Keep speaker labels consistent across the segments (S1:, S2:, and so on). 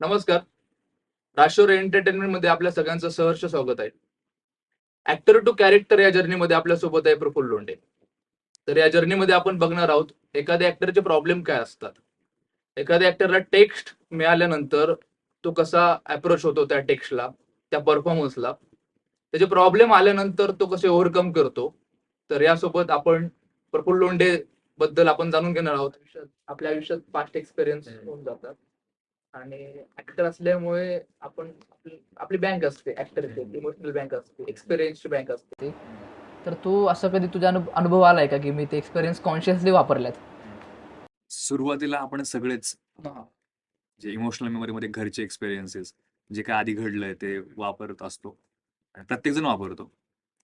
S1: नमस्कार. राशोर एंटरटेनमेंटमध्ये आपल्या सगळ्यांचं सहर्ष स्वागत आहे. ऍक्टर टू कॅरेक्टर या जर्नीमध्ये आपल्यासोबत आहे प्रफुल्ल लोंढे. तर या जर्नीमध्ये आपण बघणार आहोत एखाद्या ऍक्टरचे प्रॉब्लेम काय असतात? एखाद्या ऍक्टरला टेक्स्ट मिळाल्यानंतर तो कसा अप्रोच होतो त्या टेक्स्टला त्या परफॉर्मन्सला त्याचे प्रॉब्लेम आल्यानंतर तो कसे ओव्हरकम करतो? तर यासोबत आपण प्रफुल्ल लोंढे बद्दल आपण जाणून घेणार आहोत. आपल्या आयुष्यात पास्ट एक्सपिरियन्स होऊन जातात. आणि ऍक्टर असल्यामुळे आपण आपली- बँक असते ऍक्टर इमोशनल बँक असते एक्सपिरियन्सची बँक असते.
S2: तर तू असं कधी तुझा अनु- अनुभव आलाय का की मी ते एक्सपिरियन्स कॉन्शियसली वापरल्यात?
S3: सुरुवातीला आपण सगळेच जे इमोशनल मेमरीमध्ये घरचे एक्सपिरियन्सेस जे काय आधी घडलंय ते वापरत असतो. प्रत्येक जण वापरतो.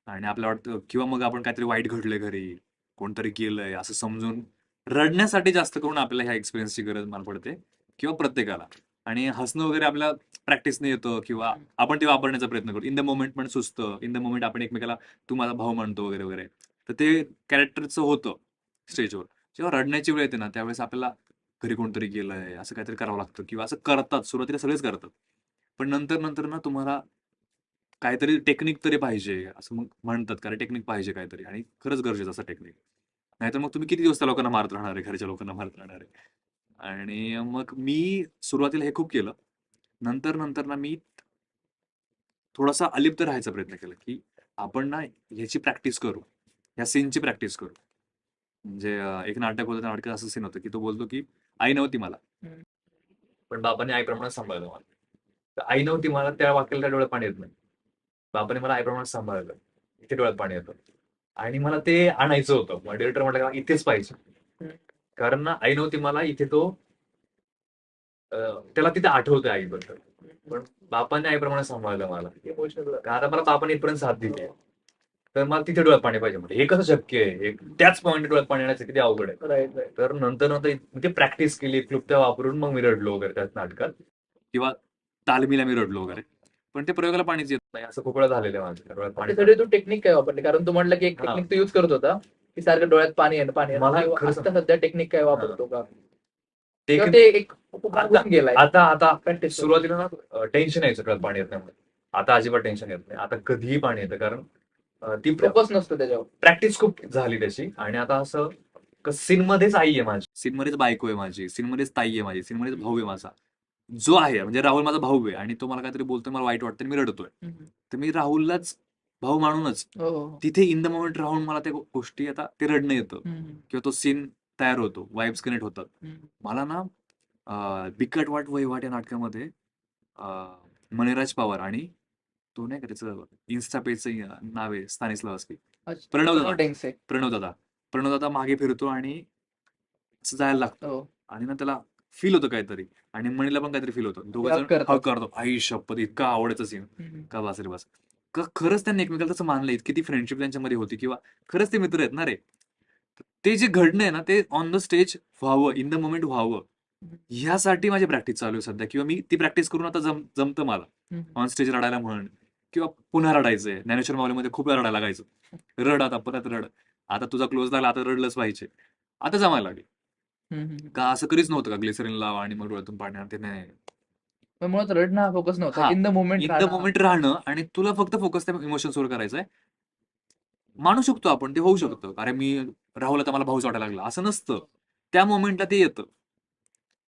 S3: आणि आपल्याला वाटतं किंवा मग आपण काहीतरी वाईट घडलंय घरी कोणतरी केलंय असं समजून रडण्यासाठी जास्त करून आपल्याला ह्या एक्सपिरियन्सची गरज मला पडते. किंवा प्रत्येकाला. आणि हसणं वगैरे आपल्या प्रॅक्टिसने येतं किंवा आपण ते वापरण्याचा प्रयत्न करतो इन द मोमेंट पण सुचतं. इन द मोमेंट आपण एकमेकाला तू माझा भाऊ म्हणतो वगैरे वगैरे. तर ते कॅरेक्टरचं होतं स्टेजवर जेव्हा रडण्याची वेळ येते ना त्यावेळेस आपल्याला घरी कोणतरी गेलंय असं काहीतरी करावं लागतं किंवा असं करतात. सुरुवातीला सगळेच करतात. पण नंतर नंतर ना तुम्हाला काहीतरी टेक्निक तरी पाहिजे असं मग म्हणतात. कारण टेक्निक पाहिजे काहीतरी. आणि खरंच गरजेचं असं टेक्निक नाहीतर मग तुम्ही किती दिवस त्या लोकांना मारत राहणार आहे? घरच्या लोकांना मारत राहणार आहे? आणि मग मी सुरुवातीला हे खूप केलं. नंतर नंतर ना मी थोडासा अलिप्त राहायचा प्रयत्न केला की आपण ना ह्याची प्रॅक्टिस करू ह्या सीनची प्रॅक्टिस करू. म्हणजे एक नाटक होतं त्या नाटकात असं सीन होतं की तो बोलतो की आई नव्हती मला. पण बाबाने आईप्रमाणे सांभाळलं मला. तर आई नव्हती मला त्या वाक्याला त्या डोळ्यात पाणी येत नाही. बाबाने मला आईप्रमाणे सांभाळलं. इथे डोळ्यात पाणी येतं. आणि मला ते आणायचं होतं. मग डिरेक्टर म्हटलं का इथेच पाहिजे. कारण ना आई नव्हती मला इथे तो त्याला तिथे आठवतंय आईबद्दल. पण बापाने आईप्रमाणे सांभाळलं मला. आता मला बापाने इथपर्यंत साथ दिली. तर मला तिथे डोळ्यात पाणी पाहिजे म्हणजे हे कसं शक्य आहे? त्याच पॉईंट डोळ्यात पाणी येण्याचं किती अवघड आहे? तर नंतर नंतर ते प्रॅक्टिस केली क्लुप्त्या वापरून मग मी रडलो वगैरे त्याच नाटकात. किंवा तालमीला मी रडलो वगैरे. पण ते प्रयोगाला पाणीच येत नाही. असं खूप वेळा झालेलं आहे माझं. डोळ्यात पाणी
S1: त्यासाठी तू टेक्निक काय वापरली? कारण तू म्हणलं की एक. टेक्निक तू युज करत होता. की सारखं डोळ्यात पाणी येणं पाणी
S3: मला
S1: आता सध्या टेक्निक काय वापरतो का?
S3: ते
S1: किंवा ते एक
S3: आता-
S1: गेलाय.
S3: आता सुरुवातीला ना टेन्शन यायचं डोळ्यात पाणी येत नाही आता अजिबात टेन्शन येत नाही. आता कधीही पाणी येतं. कारण अं, ती
S1: फोकस नसतो त्याच्यावर.
S3: प्रॅक्टिस खूप झाली त्याची. आणि आता असं सीन मध्येच आई आहे माझी. सीन मध्येच बायको आहे माझी. सीन मध्येच ताई आहे माझी. सीन मध्येच भाऊ आहे माझा. जो आहे म्हणजे राहुल माझा भाऊ आहे. आणि तो मला काहीतरी बोलतोय मला वाईट वाटतं आणि मी रडतोय. तर मी राहुललाच भाऊ मानूनच.
S2: हो.
S3: तिथे इन द मोमेंट राहून मला त्या गो- गोष्टी आता ते रडणं येतं.
S2: हम्म,
S3: किंवा तो सीन तयार होतो वाईब्स कनेक्ट होतात.
S2: हम्म.
S3: मला ना अं, बिकट वाट वहिवाट या नाटकामध्ये अं, मणिराज पवार आणि तो नाही का त्याचं इन्स्टा पेजचं नाव आहे स्थानिस्लावस्की
S2: अच्छा.
S3: प्रणव दादा
S2: आहे.
S3: प्रणव दादा प्रणव दादा मागे फिरतो आणि असं जायला लागतं.
S2: हो.
S3: आणि ना त्याला फील होतं काहीतरी. आणि मणीला पण काहीतरी फील होतं. दोघं
S2: करतात.
S3: करतो. आई शपथ इतका आवडायचं सीन
S2: हम्म.
S3: का बस रे बस. खरंच त्यांनी एकमेकाला तसं मानलं इतकी ती फ्रेंडशिप त्यांच्यामध्ये होती किंवा खरंच ते मित्र आहेत ना रे. ते जे घडणं आहे ना ते ऑन द स्टेज व्हावं इन द मोमेंट व्हावं. ह्यासाठी माझी प्रॅक्टिस चालू आहे सध्या किंवा मी ती प्रॅक्टिस करून आता जम जमतं मला. ऑन स्टेज रडायला म्हण किंवा पुन्हा रडायचंय. ज्ञानेश्वर माऊलीमध्ये खूप वेळा रडायला लागायचं. रड आता परत रड. आता तुझा क्लोज लागला आता रडलंच पाहिजे. आता जमायला लागेल. का असं कधीच नव्हतं का ग्लिसरीन लावा आणि मग डोळ्यातून पाणी आणते? नाही.
S2: पण मुळात रडणं हा फोकस नव्हता.
S3: हा.
S2: In the moment
S3: in the moment राहणं आणि तुला फक्त फोकस त्या इमोशन्स वर करायचंय. मानू शकतो आपण ते होऊ शकतं. अरे मी राहुल आता मला भाऊच वाटायला लागला. असं नसतं. त्या मोमेंटला ते येतं.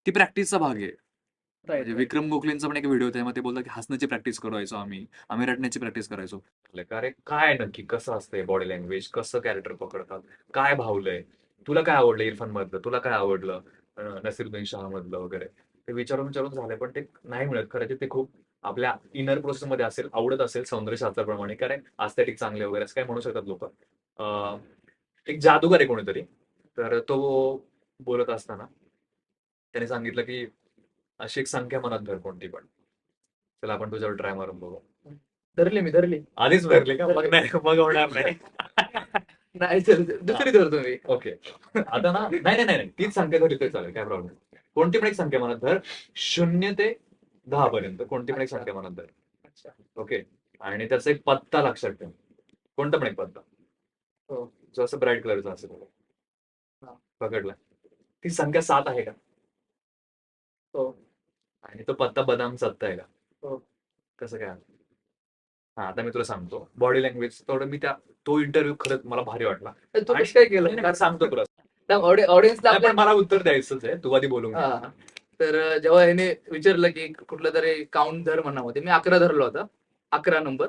S3: ती प्रॅक्टिसचा भाग आहे. म्हणजे विक्रम गोखलेंचा पण एक व्हिडिओ होता. ते बोलतात की हसण्याची प्रॅक्टिस करायचो आम्ही. आम्ही रडण्याची प्रॅक्टिस करायचो. अरे काय नक्की? कसं असतंय बॉडी लँग्वेज कसं कॅरेक्टर पकडतात? काय भावलंय? तुला काय आवडलं इरफान मधलं तुला काय आवडलं? नसीरुद्दीन शाह मधलं वगैरे? ते विचारून विचारून झालंय पण ते नाही मिळत. खरं ते खूप आपल्या इनर प्रोसेस मध्ये असेल आवडत असेल सौंदर्यशास्त्राप्रमाणे कारण आस्थेटिक चांगले वगैरे असं काय म्हणू शकतात लोक. एक जादूगार आहे कोणीतरी. तर तो बोलत असताना त्याने सांगितलं की अशी एक संख्या मनात धर कोणती पण. चला आपण तुझ्यावर ट्राय मारून बघू.
S1: धरली मी धरली.
S3: आधीच भरले का? मग नाही मग होणार नाही.
S1: नाही सर दुसरी धर तुम्ही.
S3: ओके आता ना नाही नाही नाही तीच संख्या धरली तरी चालेल. काय प्रॉब्लेम कोणती पण एक संख्या मनात धर शून्य ते दहा पर्यंत कोणती पण एक संख्या मनात धर. ओके? आणि त्याचा एक पत्ता लक्षात ठेव. कोणता पण एक पत्ता.
S1: हो.
S3: जो असं ब्राईट कलरचा असेल. पकडला. ती संख्या सात आहे का?
S1: हो.
S3: आणि तो पत्ता बदामचा आत्ता आहे का?
S1: हो.
S3: कसं काय? हा आता मी तुला सांगतो. बॉडी लँग्वेज थोडं मी त्या तो इंटरव्ह्यू खरंच मला भारी वाटला.
S1: काय केलं?
S3: सांगतो तुला.
S1: ऑडियन्सला
S3: नाही, पण मला उत्तर द्यायचंच आहे. तू आधी.
S1: हा. तर जेव्हा ह्याने विचारलं की कुठलं तरी काउंट धर मनामध्ये मी अकरा धरला होता अकरा नंबर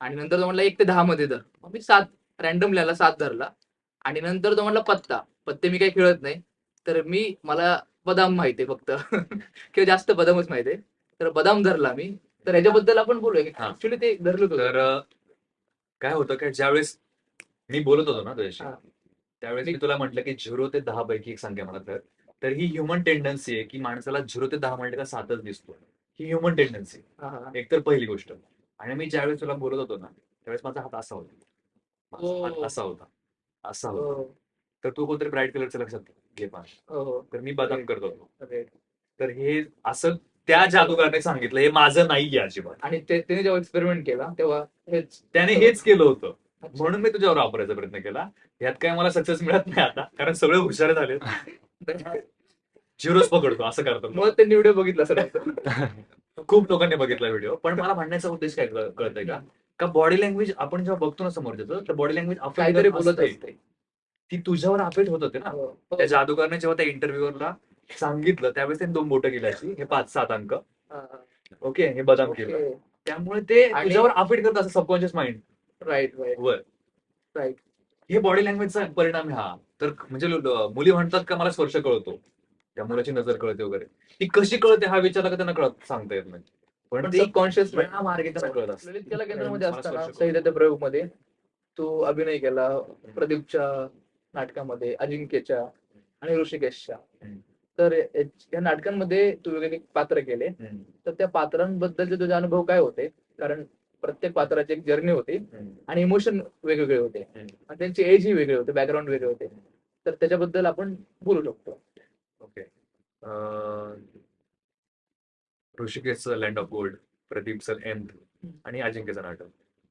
S1: आणि नंतर तो म्हणला एक ते दहा मध्ये धर. मग मी सात रॅन्डम लिहायला सात धरला. आणि नंतर तो म्हणला पत्ता. पत्ते मी काही खेळत नाही. तर मी मला बदाम माहिती आहे फक्त. किंवा जास्त बदामच माहिती आहे. तर बदाम धरला मी. तर ह्याच्याबद्दल आपण बोलूया. की. ऍक्च्युली ते धरलं
S3: तर काय होतं की ज्यावेळेस मी बोलत होतो ना तुझ्याशी. त्यावेळेस मी तुला म्हटलं की झिरो ते दहा पैकी एक संख्या मला तर तर ही ह्युमन टेंडन्सी आहे की माणसाला झिरो ते दहा म्हटलं का सातच दिसतो. ही ह्युमन टेंडन्सी
S1: हा, हा.
S3: एक तर पहिली गोष्ट. आणि मी ज्यावेळेस तुला बोलत होतो ना त्यावेळेस माझा हात असा होता. माझा हात
S1: ओ.
S3: असा होता. असा होता.
S1: हो,
S3: तर तू कोणतरी ब्राईट कलरचं लक्षात घे पाहा
S1: हो, हो.
S3: तर मी बदाम करत होतो. तर हे असं त्या जादूगारने सांगितलं. हे माझं नाहीये अजिबात.
S1: आणि ते- त्याने जेव्हा एक्सपेरिमेंट केला तेव्हा
S3: त्याने हेच केलं होतं. म्हणून मी तुझ्यावर वापरायचा प्रयत्न केला. यात काय मला सक्सेस मिळत नाही आता कारण सगळे हुशार झाले झिरोच पकडतो असं करतो.
S1: मग त्यांनी व्हिडिओ बघितला सर
S3: खूप लोकांनी बघितला व्हिडिओ पण मला म्हणण्याचा उद्देश काय कळ- कळतंय का? का बॉडी लँग्वेज आपण जेव्हा बघतो ना समोरच्याचं तर बॉडी लँग्वेज
S1: काहीतरी बोलत
S3: असते.
S1: असते
S3: ती तुझ्यावर अफेक्ट होत होते ना.
S1: हो, हो.
S3: त्या जादूगारने जेव्हा त्या इंटरव्ह्यूवरला सांगितलं त्यावेळेस त्यांनी दोन बोटं अशी. हे पाच सात अंक. ओके हे बदाम केलं. त्यामुळे ते तुझ्यावर अफेक्ट करत असं सबकॉन्शियस माइंड
S1: राईट राईट
S3: वर
S1: राईट
S3: हे बॉडी लँग्वेजचा परिणाम हा. तर म्हणजे मुली म्हणतात का मला स्पर्श कळतो? त्या मुलाची नजर कळते वगैरे. ती कशी कळते हा विचारला का त्यांना कळत सांगता येत नाही. पण ती
S1: सबकॉन्शियस
S3: वेळा मार्गे कळत. असतं.
S1: केंद्रामध्ये असताना प्रयोगमध्ये तू अभिनय केला. प्रदीपच्या नाटकामध्ये अजिंक्यच्या आणि ऋषिकेशच्या. तर या नाटकांमध्ये तू वेगवेगळे पात्र केले. तर त्या पात्रांबद्दलचे तुझे अनुभव काय होते? कारण प्रत्येक पात्राची एक जर्नी होती. आणि इमोशन वेगवेगळे होते. आणि त्यांचे एज ही वेगळे होते बॅकग्राऊंड वेगळे होते. तर त्याच्याबद्दल आपण बोलू शकतो.
S3: ओके. अं, ऋषिकेशचं लँड ऑफ गोल्ड प्रदीपचं एंड आणि अजिंक्यचं नाटक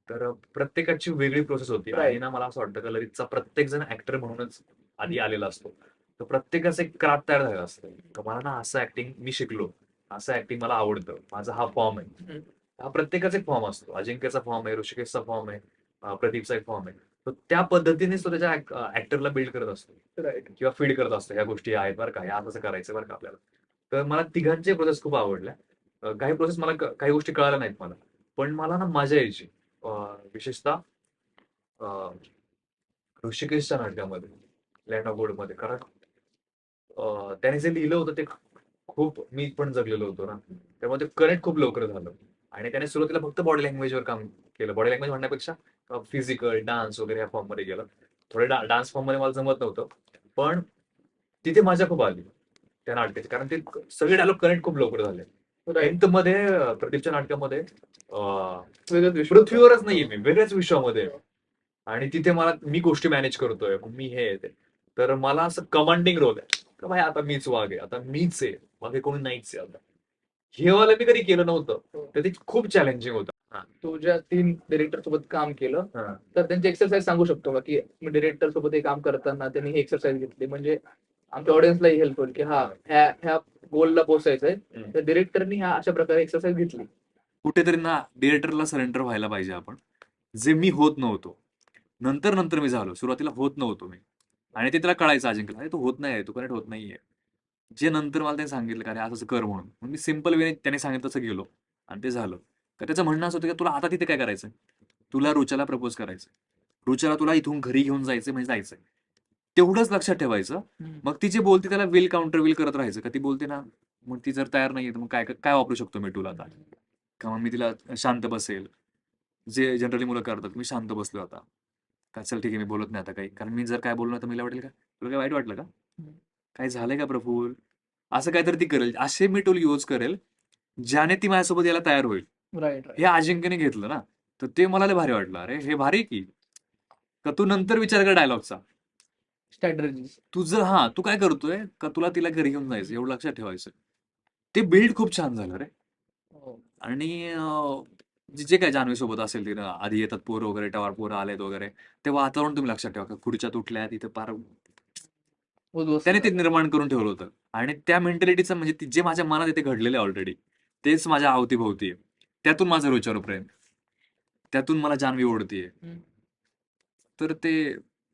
S3: तर प्रत्येकाची वेगळी प्रोसेस होती. आणि ना मला असं वाटतं का ललितचा प्रत्येक जण ऍक्टर म्हणूनच आधी आलेला असतो. तर प्रत्येकाचं एक क्राफ्ट तयार झालेला असतं. मला ना असं ऍक्टिंग मी शिकलो. असं ऍक्टिंग मला आवडतं. माझा हा फॉर्म आहे. हा प्रत्येकाचा एक फॉर्म असतो. अजिंक्यचा फॉर्म आहे ऋषिकेशचा फॉर्म आहे प्रदीपचा एक फॉर्म आहे. तर त्या पद्धतीनेच तो त्याच्या ऍक्टरला बिल्ड करत असतो.
S1: राईट
S3: किंवा फीड करत असतो. ह्या गोष्टी आहेत बरं का ह्या असं करायचं बरं का आपल्याला. तर मला तिघांचे प्रोसेस खूप आवडल्या. काही प्रोसेस मला काही गोष्टी कळाल्या नाहीत मला. पण मला ना मजा यायची विशेषतः ऋषिकेशच्या नाटकामध्ये लँड ऑफ गोल्डमध्ये. कारण त्याने जे लिहिलं होतं ते खूप मी पण जगलेलो होतो ना. त्यामुळे ते कनेक्ट खूप लवकर झालं. आणि त्याने सुरुवातीला फक्त बॉडी लँग्वेजवर काम केलं. बॉडी लँग्वेज म्हणण्यापेक्षा फिजिकल डान्स वगैरे या फॉर्ममध्ये गेलं. थोडे डान्स फॉर्ममध्ये मला जमत नव्हतं. पण तिथे मजा खूप आली. त्या नाटकाची. कारण ते सगळे डायलॉग कनेक्ट खूप लवकर झाले. टेन्थमध्ये प्रदीपच्या नाटकामध्ये पृथ्वीवरच नाहीये मी. वेगळ्याच विश्वामध्ये. आणि तिथे मला मी गोष्टी मॅनेज करतोय. मी हे ते. तर मला असं कमांडिंग रोल आहे. का भाई आता मीच वाघ आहे. आता मीच आहे. बाकी कोणी नाहीच आहे आता. हे वाला मी कधी केलं नव्हतं. तर ते खूप चॅलेंजिंग होतं.
S1: तू ज्या तीन डिरेक्टर सोबत काम केलं
S3: हा.
S1: तर त्यांची एक्सरसाइज सांगू शकतो का? की मी डिरेक्टर सोबत हे काम करताना त्यांनी ही एक्सरसाइज घेतली. म्हणजे आमच्या ऑडियन्सलाही हेल्प होईल की हा ह्या ह्या गोलला पोहोचायचंय
S3: हम्म.
S1: तर डिरेक्टरनी ह्या अशा प्रकारे एक्सरसाइज घेतली.
S3: कुठेतरी ना डिरेक्टरला सरेंडर व्हायला पाहिजे आपण. जे मी होत नव्हतो. नंतर नंतर मी झालो. सुरुवातीला होत नव्हतो मी. आणि ते त्याला कळायचं अजिंक्यला अरे तू होत नाही तू कनेक्ट होत नाहीये. जे नंतर मला त्यांनी सांगितलं का अरे असं कर म्हणून. मग मी सिंपल वेने त्याने सांगितलं तसं गेलो. आणि ते झालं. तर त्याचं म्हणणं असं होतं की तुला आता तिथे काय करायचं तुला रुचाला प्रपोज करायचं रुचाला तुला इथून घरी घेऊन जायचं म्हणजे जायचंय. तेवढंच लक्षात ठेवायचं. मग ती जे बोलते त्याला विल काउंटर विल करत राहायचं. का ती बोलते ना मग ती जर तयार नाहीये तर मग काय काय वापरू शकतो मी टूल आता? का मग मी तिला शांत बसेल? जे जनरली मुलं करतात मी शांत बसलो आता. का चल ठीक आहे मी बोलत नाही आता काही. कारण मी जर काय बोललो तर मला वाटेल का? तुला काय वाईट वाटलं का. काय झालंय का प्रफुल असं काहीतरी ती करेल. असे मी टूल यूज करेल ज्याने ती माझ्यासोबत यायला तयार होईल.
S1: राईट
S3: हे अजिंक्यने घेतलं ना? तर ते मला लय भारी वाटलं. अरे हे भारी की. का तू नंतर विचार कर डायलॉगचा
S1: स्ट्रॅटर्जी
S3: तू जर हा तू काय करतोय? का तुला तिला घरी घेऊन जायचं एवढं लक्षात ठेवायचं ते बिल्ड खूप छान झालं रे. आणि अं, जे जे काय जान्हवी सोबत असेल तिनं आधी येतात पोरं वगैरे टवार पोरं आलेत वगैरे ते वातावरण तुम्ही लक्षात ठेवा. का खुर्च्यात उठल्या तिथे पार त्याने ते. निर्माण करून ठेवलं होतं. आणि त्या मेंटॅलिटीचं म्हणजे जे माझ्या मनात इथे घडलेलं आहे ऑलरेडी तेच माझ्या अवतीभोवती आहे. त्यातून माझं रोजच्यावर प्रेम. त्यातून मला जान्हवी ओढतीये. तर ते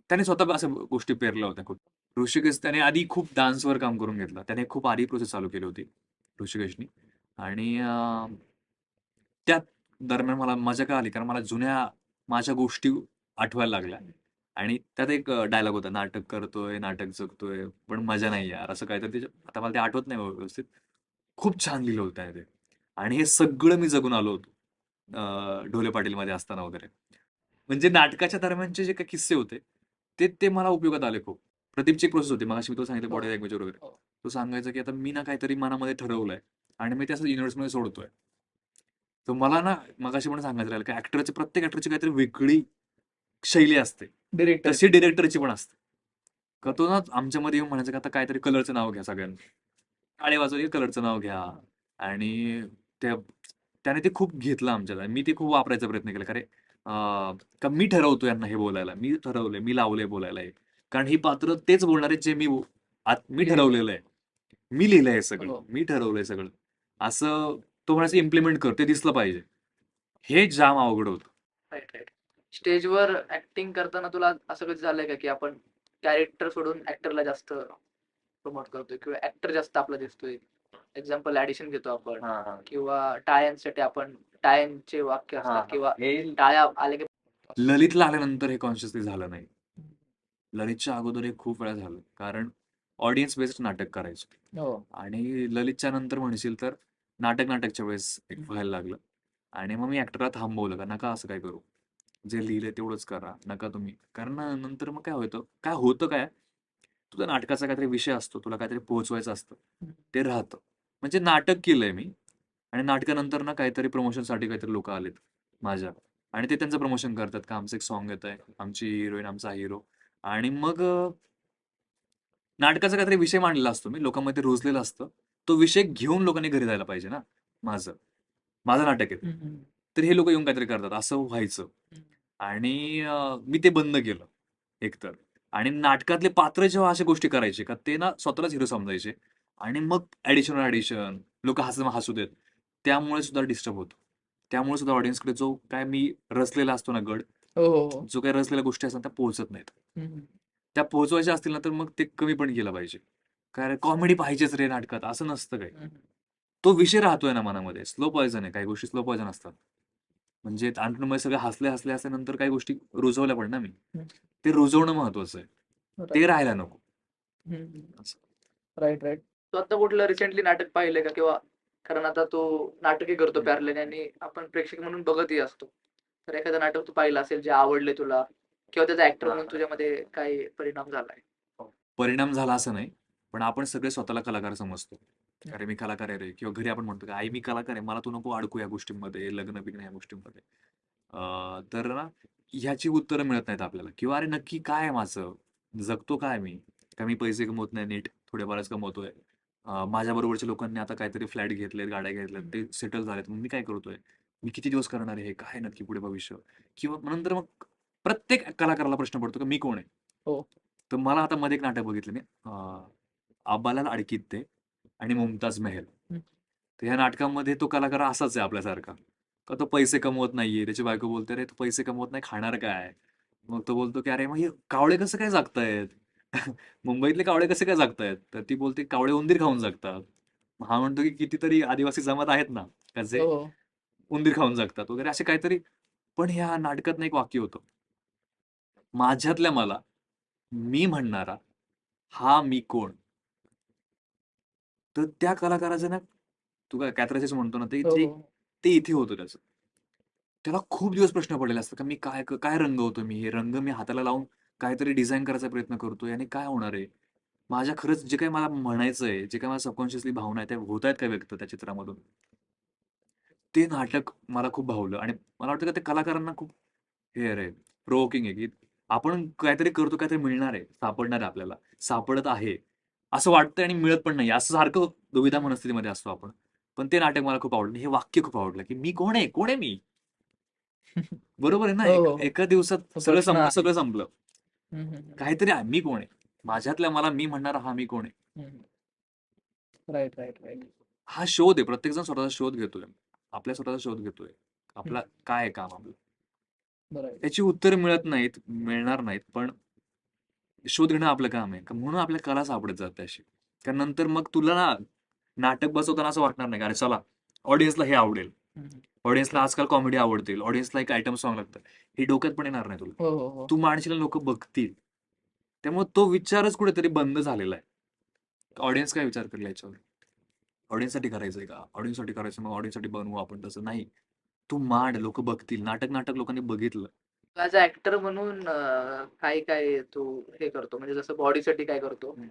S3: त्याने स्वतः असं गोष्टी पेरल्या होत्या खूप. ऋषिकेश त्याने आधी खूप डान्सवर काम करून घेतलं. त्याने खूप आधी प्रोसेस चालू केली होती ऋषिकेशनी. आणि त्या दरम्यान मला मजा का आली? कारण मला जुन्या माझ्या गोष्टी आठवायला लागल्या. आणि त्यात एक डायलॉग होता नाटक करतोय नाटक जगतोय पण मजा नाही यार. असं काहीतरी त्याच्या आता मला ते आठवत नाही व्यवस्थित. खूप छान लिहिलं होतं ते. आणि हे सगळं मी जगून आलो होतो ढोले ढोले पाटीलमध्ये असताना वगैरे. म्हणजे नाटकाच्या दरम्यानचे जे काही किस्से होते ते ते मला उपयोगात आले खूप. प्रदीपची एक प्रोसेस होती मला मी तो सांगितलं बॉडी लँग्वेज वगैरे. तो सांगायचं की आता मी ना काहीतरी मनामध्ये ठरवलंय आणि मी त्याचं युनिव्हर्समध्ये सोडतोय. तर मला ना मगाशी पण सांगायचं राहिलं की ऍक्टरचे प्रत्येक ऍक्टरची काहीतरी वेगळी शैली असते.
S2: डिरेक्टर
S3: तशी डिरेक्टरची पण असते. का तो ना आमच्यामध्ये येऊन म्हणायचं की आता काहीतरी कलरचं नाव घ्या सगळ्यांनी. टाळे वाजवली कलरचं नाव घ्या. आणि त्या त्याने ते खूप घेतलं आमच्याला. मी ते खूप वापरायचा प्रयत्न केला. खरे का मी ठरवतो यांना हे बोलायला. मी ठरवलंय मी लावलंय बोलायला हे. कारण ही पात्र तेच बोलणार आहेत जे मी मी ठरवलेलं आहे. मी लिहिलंय हे सगळं.
S2: हो.
S3: मी ठरवलंय सगळं. असं तो म्हणायचं इम्प्लिमेंट कर. ते दिसलं पाहिजे. हे जाम अवघड होतं.
S2: स्टेजवर ऍक्टिंग करताना तुला असं कधी झालंय का की आपण कॅरेक्टर सोडून ऍक्टरला जास्त प्रमोट करतोय? किंवा ऍक्टर जास्त आपला दिसतोय? एक्झाम्पल ऍडिशन घेतो आपण. किंवा टाळ्यांसाठी आपण टाळ्यांचे वाक्य असतात किंवा टाळ्या आले की
S3: ललितला आल्यानंतर हे कॉन्शियसली झालं नाही. ललितच्या अगोदर हे खूप वेळा झालं. कारण ऑडियन्स बेस्ड नाटक करायचं.
S2: हो.
S3: आणि ललितच्या नंतर म्हणशील तर नाटक नाटकच्या वेळेस एक व्हायला लागलं. आणि मग मी ऍक्टरला थांबवलं का नका असं काय करू. जे लिहिलंय तेवढंच करा नका तुम्ही. कारण ना नंतर मग काय होतं काय होतं काय तुझा नाटकाचा काहीतरी विषय असतो तुला काहीतरी पोहोचवायचं असतं. ते राहतं. म्हणजे नाटक केलंय मी आणि नाटकानंतर ना काहीतरी प्रमोशनसाठी काहीतरी लोक आलेत माझ्या आणि ते त्यांचं प्रमोशन करतात का आमचं एक सॉन्ग येत आहे आमची हिरोईन आमचा हिरो. आणि मग नाटकाचा काहीतरी विषय मांडलेला असतो मी लोकांमध्ये रुजलेला असतं तो विषय घेऊन लोकांनी घरी जायला पाहिजे ना माझं. माझं नाटक आहे. तर हे लोक येऊन काहीतरी करतात असं व्हायचं. आणि मी ते बंद केलं एकतर. आणि नाटकातले पात्र जेव्हा अशा गोष्टी करायचे का ते ना स्वतःलाच हिरो समजायचे. आणि मग ऍडिशन ऍडिशन लोक हसत हसू देत त्यामुळे सुद्धा डिस्टर्ब होतो. त्यामुळे सुद्धा ऑडियन्सकडे जो काय मी रचलेला असतो ना गड
S2: हो हो हो.
S3: जो काही रचलेल्या गोष्टी असतात त्या पोहोचत नाहीत. त्या पोहोचवायच्या असतील ना तर मग ते कमी पण केलं पाहिजे. कारण कॉमेडी पाहिजेच रे नाटकात असं नसतं काही. तो विषय राहतोय ना मनामध्ये. स्लो पॉयझन आहे काही गोष्टी स्लो पॉयझन असतात. म्हणजे आणखी सगळे हसले हसले असल्यानंतर काही गोष्टी रुजवल्या पण ना मी. ते रुजवणं महत्वाचं आहे. ते राहायला नको.
S2: राईट राईट तू आता कुठलं रिसेंटली नाटक पाहिलंय का? किंवा कारण आता तो नाटकही करतो प्यारलेने आणि आपण प्रेक्षक म्हणून बघतही असतो. तर एखादं नाटक तू पाहिलं असेल जे आवडले तुला किंवा त्याचा ऍक्टर म्हणून तुझ्यामध्ये काही परिणाम झालाय?
S3: परिणाम झाला असं नाही पण आपण सगळे स्वतःला कलाकार समजतो. अरे मी कलाकार आहे रे. किंवा घरी आपण म्हणतो की आई मी कलाकार आहे. मला तू नको अडकू या गोष्टींमध्ये लग्न बिग्न या गोष्टींमध्ये. अं, तर ना ह्याची उत्तरं मिळत नाहीत आपल्याला. किंवा अरे नक्की काय आहे माझं? जगतो काय मी? का मी पैसे कमवत नाही नीट थोडेफारच कमवतोय? अं, माझ्या बरोबरच्या लोकांनी आता काहीतरी फ्लॅट घेतलेत गाड्या घेतल्यात ते सेटल झालेत मग मी काय करतोय? मी किती दिवस करणार आहे हे? काय नक्की पुढे भविष्य? किंवा मग नंतर मग प्रत्येक कलाकाराला प्रश्न पडतो की मी कोण आहे?
S2: हो.
S3: तर मला आता मध्ये एक नाटक बघितलं मी. अं, आबालाल अडकीत ते. आणि मुमताज महल. तर ह्या नाटकामध्ये तो कलाकार असाच आहे आपल्यासारखा. का तो पैसे कमवत नाहीये त्याची बायको बोलते रे तो पैसे कमवत नाही खाणार काय? मग तो बोलतो की अरे मग हे कावळे कसं काय जगतायत? मुंबईतले कावळे कसे काय जगतायत? तर ती बोलते कावळे उंदीर खाऊन जगतात. हा म्हणतो की कितीतरी आदिवासी जमात आहेत ना का जे
S2: हो.
S3: उंदीर खाऊन जगतात वगैरे असे काहीतरी. पण ह्या नाटकात एक वाक्य होतं. माझ्यातल्या मला मी म्हणणारा हा मी कोण? तर त्या कलाकाराचं ना तू काय कॅथरासिस म्हणतो ना ते
S2: हो,
S3: ते
S2: हो.
S3: ते इथे होतं त्याचं. त्याला खूप दिवस प्रश्न पडलेला असतात का मी काय काय रंग होतो मी? हे रंग मी हाताला लावून काहीतरी डिझाईन करायचा प्रयत्न करतोय आणि काय होणार आहे? माझ्या खरंच जे काही मला म्हणायचं आहे जे काही मला सबकॉन्शियसली भावना आहे त्या होत आहेत काय व्यक्त त्या चित्रामधून? ते नाटक मला खूप भावलं आणि मला वाटतं का ते कलाकारांना खूप हे आहे प्रोवोकिंग आहे की आपण काहीतरी करतो काहीतरी मिळणार आहे सापडणार आहे आपल्याला. सापडत आहे. असं वाटतं आणि मिळत पण नाही. असं सारखं दुविधा मनस्थितीमध्ये असतो आपण. पण ते नाटक मला खूप आवडलं. हे वाक्य खूप आवडलं की मी कोण आहे? कोण आहे मी? बरोबर आहे ना?
S2: हो, हो.
S3: एक- एका दिवसात सगळं संपलं. सगळं संपलं. काहीतरी आहे. मी कोण आहे? माझ्यातल्या मला मी म्हणणारा हा मी कोण आहे?
S1: राईट राईट राईट
S3: हा शोध आहे. प्रत्येक जण स्वतःचा शोध घेतोय. आपल्या स्वतःचा शोध घेतोय. आपला काय आहे काम आपलं? त्याची उत्तर मिळत नाहीत मिळणार नाहीत. पण शोध घेणं आपलं काम आहे. का म्हणून आपल्या कला सापडत जात त्याशी कारण नंतर मग तुला ना नाटक बसवताना असं वाटणार नाही अरे चला ऑडियन्सला हे आवडेल. ऑडियन्सला आजकाल कॉमेडी आवडतील. ऑडियन्सला एक आयटम सॉन्ग लागतं. हे डोक्यात पण येणार नाही तुला.
S1: हो हो हो.
S3: तू माणशीला लोक बघतील. त्यामुळे तो विचारच कुठेतरी बंद झालेला आहे. ऑडियन्स काय विचार करेल याच्यावर? ऑडियन्ससाठी करायचंय का? ऑडियन्ससाठी करायचं मग ऑडियन्ससाठी बनवू आपण तसं? नाही. तू मांड लोक बघतील. नाटक नाटक लोकांनी बघितलं.
S1: ऍज अ ऍक्टर म्हणून अं, काय काय तू हे करतो? म्हणजे जसं बॉडीसाठी काय करतो?
S3: हम्म.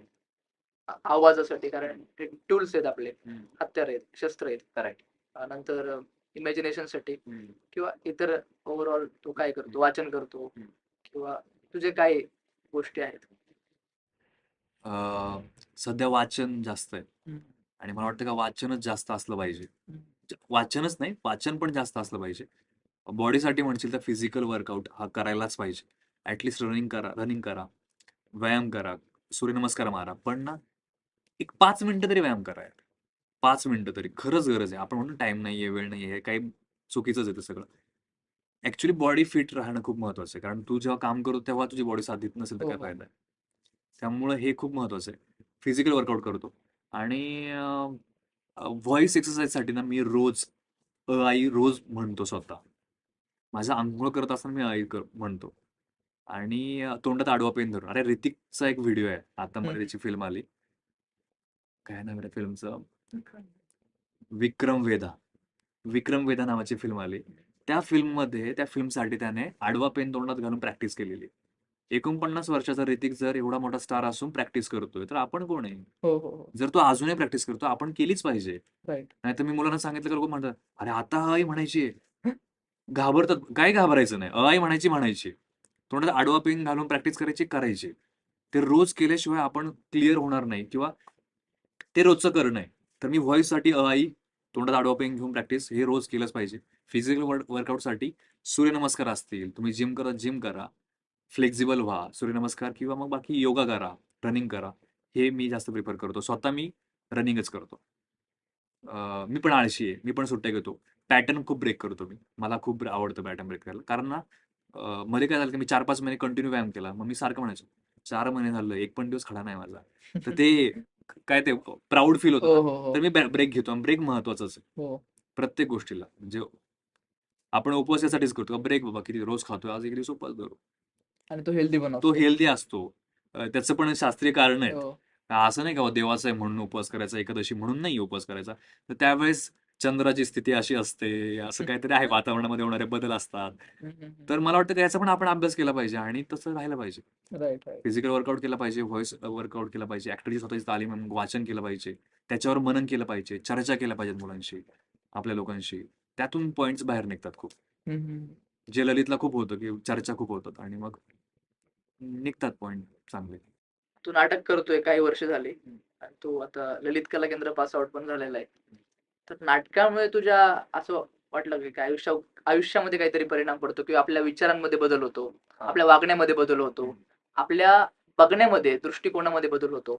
S1: आ- आवाजासाठी कारण टूल्स आहेत आपले.
S3: हम्म.
S1: हत्यार आहेत शस्त्र आहेत.
S3: Correct.
S1: अं, नंतर इमॅजिनेशनसाठी किंवा इतर ओव्हरऑल तू काय करतो? वाचन करतो
S3: हम्म.
S1: किंवा तुझे काय गोष्टी आहेत?
S3: अं, सध्या वाचन जास्त आहे. आणि मला वाटतं का वाचनच जास्त असलं पाहिजे.
S1: हम्म.
S3: वाचनच नाही वाचन पण जास्त असलं पाहिजे. बॉडीसाठी म्हणशील तर फिजिकल वर्कआउट हा करायलाच पाहिजे. ॲटलिस्ट रनिंग करा रनिंग करा. व्यायाम करा. सूर्यनमस्कार मारा. पण ना एक पाच मिनिटं तरी व्यायाम करा यार. पाच मिनिटं तरी. खरंच गरज आहे. आपण म्हणून टाइम नाही आहे वेळ नाही आहे हे काही चुकीचंच आहे ते सगळं. ॲक्च्युली बॉडी फिट राहणं खूप महत्वाचं आहे. कारण तू जेव्हा काम करतो तेव्हा तुझी बॉडी साथ देत नसेल तर
S1: हो,
S3: काय
S1: हो.
S3: फायदा आहे? त्यामुळे हे खूप महत्वाचं आहे. फिजिकल वर्कआउट करतो. आणि व्हॉइस एक्सरसाइजसाठी ना मी रोज आई रोज म्हणतो स्वतः. माझा आंघोळ करत असताना मी आई कर म्हणतो. आणि अ, तोंडात आडवा पेन धरून. अरे ऋतिकचा एक व्हिडिओ आहे. आता मध्ये. त्याची फिल्म आली. काय नाव आहे त्या फिल्मचं विक्रम वेदा. विक्रम वेदा. नावाची फिल्म आली. त्या फिल्ममध्ये त्या फिल्मसाठी त्याने आडवा पेन तोंडात घालून प्रॅक्टिस केलेली. एकोणपन्नास वर्षाचा ऋतिक जर एवढा मोठा स्टार असून प्रॅक्टिस करतोय तर आपण कोण आहे?
S1: हो हो हो.
S3: जर तो अजूनही प्रॅक्टिस करतो आपण केलीच पाहिजे.
S1: राईट
S3: नाहीतर मी मुलांना सांगितलं का लोक म्हणतात अरे आता आई म्हणायची घाबरतात. काय घाबरायचं नाही. आई म्हणायची म्हणायची. तोंडात आडवा पेन घालून प्रॅक्टिस करायची करायची. ते रोज केल्याशिवाय आपण क्लिअर होणार नाही किंवा ते रोजचं करणं आहे तर मी व्हॉइससाठी आई तोंडात आडवा पेन घेऊन प्रॅक्टिस हे रोज केलंच पाहिजे. फिजिकल वर्कआउटसाठी सूर्यनमस्कार असतील. तुम्ही जिम करा जिम करा. फ्लेक्झिबल व्हा. सूर्यनमस्कार किंवा मग बाकी योगा करा रनिंग करा. हे मी जास्त प्रिफर करतो. स्वतः मी रनिंगच करतो. मी पण आळशी आहे. मी पण सुट्ट्या घेतो. पॅटर्न खूप ब्रेक करतो मी. मला खूप आवडतं पॅटर्न ब्रेक करायला. कारण ना मध्ये काय झालं की मी चार पाच महिने कंटिन्यू व्यायाम केला. मग मी सारखं म्हणायचो चार महिने झालं एक पण दिवस खडा नाही माझा. तर ते काय ते प्राऊड फील
S1: हो
S3: होतं
S1: हो हो.
S3: तर मी ब्रेक घेतो ब्रेक महत्वाचाच आहे.
S1: हो.
S3: प्रत्येक गोष्टीला. म्हणजे आपण उपवास यासाठीच करतो ब्रेक बाबा किती रोज खातोय? आज एक दिवस उपवास धरू.
S1: आणि तो हेल्दी
S3: तो
S1: बनवतो
S3: हेल्दी असतो. त्याचं पण शास्त्रीय कारण आहे
S1: हो.
S3: असं नाही का "हो, देवाचं आहे म्हणून उपवास करायचा एकादशी म्हणून नाही उपवास करायचा. तर त्यावेळेस चंद्राची स्थिती अशी असते असं काहीतरी आहे वातावरणामध्ये होणारे बदल असतात. तर मला वाटतं की याचा पण आपण अभ्यास केला पाहिजे आणि तसं राहायला पाहिजे. फिजिकल वर्कआउट केला पाहिजे व्हॉइस वर्कआउट केला पाहिजे ऍक्टरची स्वतःची तालीम वाचन केलं पाहिजे त्याच्यावर मनन केलं पाहिजे चर्चा केल्या पाहिजेत मुलांशी आपल्या लोकांशी. त्यातून पॉइंट्स बाहेर निघतात खूप. जे ललितला खूप होतं की चर्चा खूप होतात आणि मग निघतात पॉइंट चांगले.
S1: तू नाटक करतोय काही वर्ष झाली. आणि तू आता ललित कला केंद्र पास आउट पण झालेला आहे. तर नाटकामुळे तुझ्या असं वाटलं की काय? आयुष्या आयुष्यामध्ये काहीतरी परिणाम पडतो किंवा आपल्या विचारांमध्ये बदल होतो आपल्या वागण्यामध्ये बदल होतो आपल्या बघण्यामध्ये दृष्टिकोनामध्ये बदल होतो.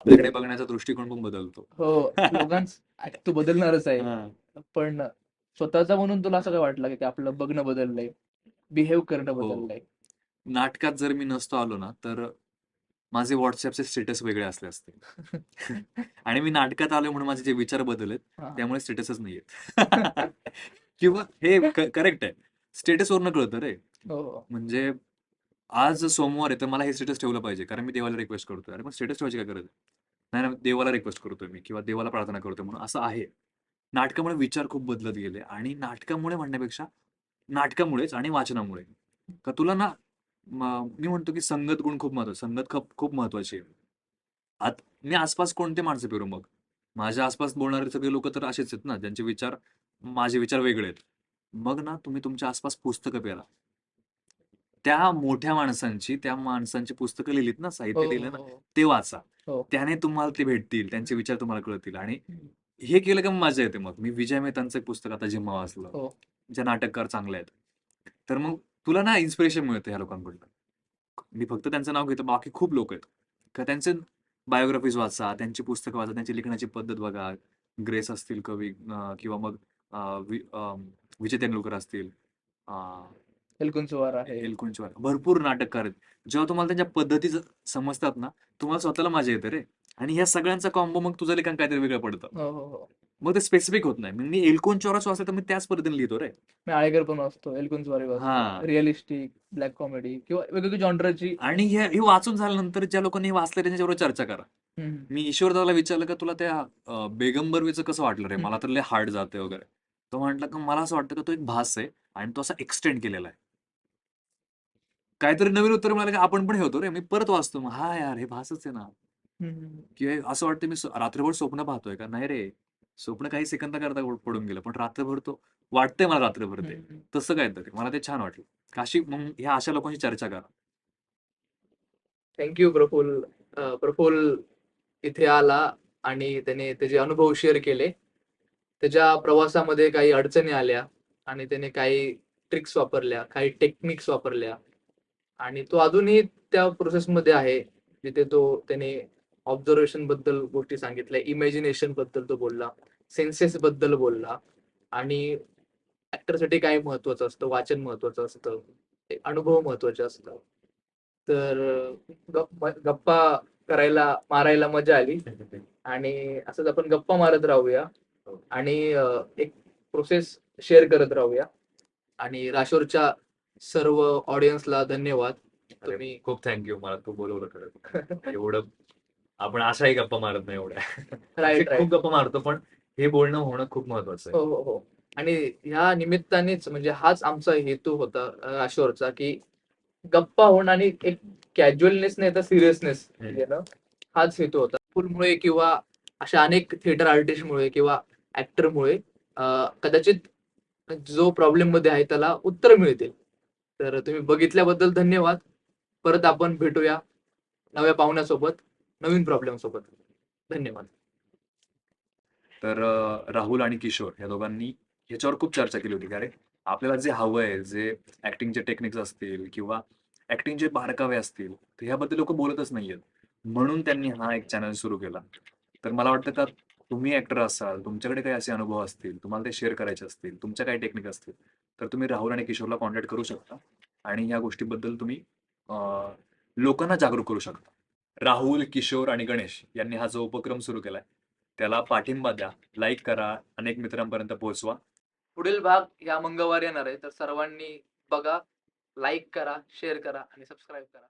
S3: आपल्याकडे बघण्याचा दृष्टिकोन पण बदलतो.
S1: हो तू बदलणारच आहे. पण स्वतःचा म्हणून तुला असं काय वाटलं की आपलं बघणं बदललंय बिहेव करणं
S3: हो.
S1: बदललंय?
S3: नाटकात जर मी नसतो आलो ना तर माझे व्हॉट्सअपचे स्टेटस वेगळे असले असते. आणि मी नाटकात आलो म्हणून माझे जे विचार बदललेत
S1: हा.
S3: त्यामुळे स्टेटसच नाहीयेत किंवा हे करेक्ट आहे. स्टेटस वरनं कळतं रे.
S1: हो.
S3: म्हणजे आज सोमवार आहे तर मला हे स्टेटस ठेवलं पाहिजे कारण मी देवाला रिक्वेस्ट करतोय. अरे मग स्टेटस ठेवायची काय गरज आहे? नाही ना देवाला रिक्वेस्ट करतोय मी किंवा देवाला प्रार्थना करतोय म्हणून असं आहे. नाटकामुळे विचार खूप बदलत गेले आणि नाटकामुळे म्हणण्यापेक्षा नाटकामुळेच आणि वाचनामुळे. का तुला ना म- मी म्हणतो की संगत गुण खूप महत्त्वाचे संगत खूप खूप महत्वाची आहे. आत मी आसपास कोणते माणसं फिरू मग? माझ्या आसपास बोलणारे सगळे लोक तर असेच आहेत ना ज्यांचे विचार माझे विचार वेगळे आहेत. मग ना तुम्ही तुमच्या आसपास पुस्तकं पेरा. त्या मोठ्या माणसांची त्या माणसांची पुस्तकं लिहिलीत ना
S1: हो,
S3: साहित्य लिहिलं ना
S1: हो, हो.
S3: ते वाचा.
S1: हो.
S3: त्याने तुम्हाला ते भेटतील त्यांचे विचार तुम्हाला कळतील आणि हे केलं का मजा येते मग. मी विजय मेहतांचं एक पुस्तक आता जिम्मा वाचलं
S1: हो.
S3: जे नाटककार चांगले आहेत. तर मग तुला ना इन्स्पिरेशन मिळतं ह्या लोकांकडनं. मी फक्त त्यांचं नाव घेतो. बाकी खूप लोक आहेत. का त्यांचे बायोग्राफीज वाचा त्यांची पुस्तकं वाचा त्यांची लिखण्याची पद्धत बघा. ग्रेस असतील कवी किंवा मग विजय तेंडुलकर असतील.
S2: एलकुंचवार आहे.
S3: एलकुंचवार भरपूर नाटककार आहेत. जेव्हा तुम्हाला त्यांच्या पद्धती समजतात ना तुम्हाला स्वतःला मजा येते रे. आणि ह्या सगळ्यांचा कॉम्बो मग तुझं लिखाण काहीतरी वेगळं पडतं.
S2: हो हो हो.
S3: मग ते स्पेसिफिक होत नाही. मी एलकुंचवारच वाचलं तर मी त्याच पद्धतीने लिहितो रे.
S2: मी आळेकर पण वाचतो एलकुंचवारी
S3: हा.
S2: वाचतो. रिअलिस्टिक ब्लॅक कॉमेडी किंवा वेगवेगळी जॉनराची
S3: आणि हे हे वाचून झाल्यानंतर ज्या लोकांनी हे वाचलं त्यांच्याबरोबर चर्चा करा. मी ईश्वरदाला विचारलं का तुला त्या अं, बेगमबरवीचं कसं वाटलं रे. मला तर लय हार्ड जाते वगैरे. तो म्हटलं का मला असं वाटतं का तो एक भास आहे आणि तो असा एक्सटेंड केलेला आहे. काहीतरी नवीन उत्तर मिळालं की आपण पण हे होतो रे. मी परत वाचतो. मग हा यार हे भासच आहे ना. किंवा असं वाटतं मी रात्रभर स्वप्न पाहतोय का? नाही रे. स्वप्न काही सेकंदाकरता पडून गेलं पण रात्रभर तो वाटतंय मला रात्रभर ते. तसं काहीतरी मला ते छान वाटलं. काशी मग ह्या अशा लोकांशी चर्चा करा.
S1: थँक्यू प्रफुल प्रफुल इथे आला आणि त्याने त्याचे अनुभव शेअर केले. त्याच्या प्रवासामध्ये काही अडचणी आल्या आणि त्याने काही ट्रिक्स वापरल्या काही टेक्निक्स वापरल्या. आणि तो अजूनही त्या प्रोसेसमध्ये आहे जिथे तो त्याने ऑब्झर्वेशनबद्दल गोष्टी सांगितल्या इमॅजिनेशनबद्दल तो बोलला सेन्सेस बद्दल बोलला आणि ऍक्टरसाठी काय महत्वाचं असतं? वाचन महत्वाचं असतं अनुभव महत्त्वाचे असतात. तर गप- गप्पा करायला मारायला मजा आली आणि असंच आपण गप्पा मारत राहूया आणि एक प्रोसेस शेअर करत राहूया. आणि राशोरच्या सर्व ऑडियन्सला धन्यवाद. तुम्ही
S3: खूप थँक्यू मला तू बोलवलं खरं. एवढं आपण अशाही गप्पा मारत नाही एवढ्या.
S1: राईट
S3: खूप गप्पा मारतो पण हे बोलणं होणं खूप महत्वाचं आहे.
S1: हो हो हो. आणि ह्या निमित्तानेच म्हणजे हाच आमचा हेतू होता राशोरचा की गप्पा होणं आणि एक कॅज्युअलनेस नाही तर सिरियसनेस. हाच हेतू होता. फुलमुळे किंवा अशा अनेक थिएटर आर्टिस्टमुळे किंवा ऍक्टरमुळे कदाचित जो प्रॉब्लेममध्ये आहे त्याला उत्तर मिळतील. तर तुम्ही बघितल्याबद्दल धन्यवाद. परत आपण भेटूया नव्या पाहुण्यासोबत. नवीन प्रॉब्लेम सोबत. धन्यवाद.
S3: तर राहुल आणि किशोर या दोघांनी ह्याच्यावर खूप चर्चा केली होती. का रे आपल्याला जे हवं आहे जे ऍक्टिंगचे टेक्निक्स असतील किंवा ऍक्टिंगचे बारकावे असतील तर ह्याबद्दल लोक बोलतच नाहीयेत. म्हणून त्यांनी हा एक चॅनल सुरू केला. तर मला वाटतं का तुम्ही ऍक्टर असाल तुमच्याकडे काही असे अनुभव असतील तुम्हाला ते शेअर करायचे असतील तुमच्या काही टेक्निक असतील तर तुम्ही राहुल आणि किशोरला कॉन्टॅक्ट करू शकता. आणि ह्या गोष्टीबद्दल तुम्ही लोकांना जागरूक करू शकता. राहुल किशोर आणि गणेश यांनी हा जो उपक्रम सुरू केलाय त्याला पाठिंबा द्या लाईक करा अनेक मित्रांपर्यंत पोहोचवा.
S1: पुढील भाग या मंगळवारी येणार आहे तर सर्वांनी बघा लाईक करा शेअर करा आणि सबस्क्राईब करा.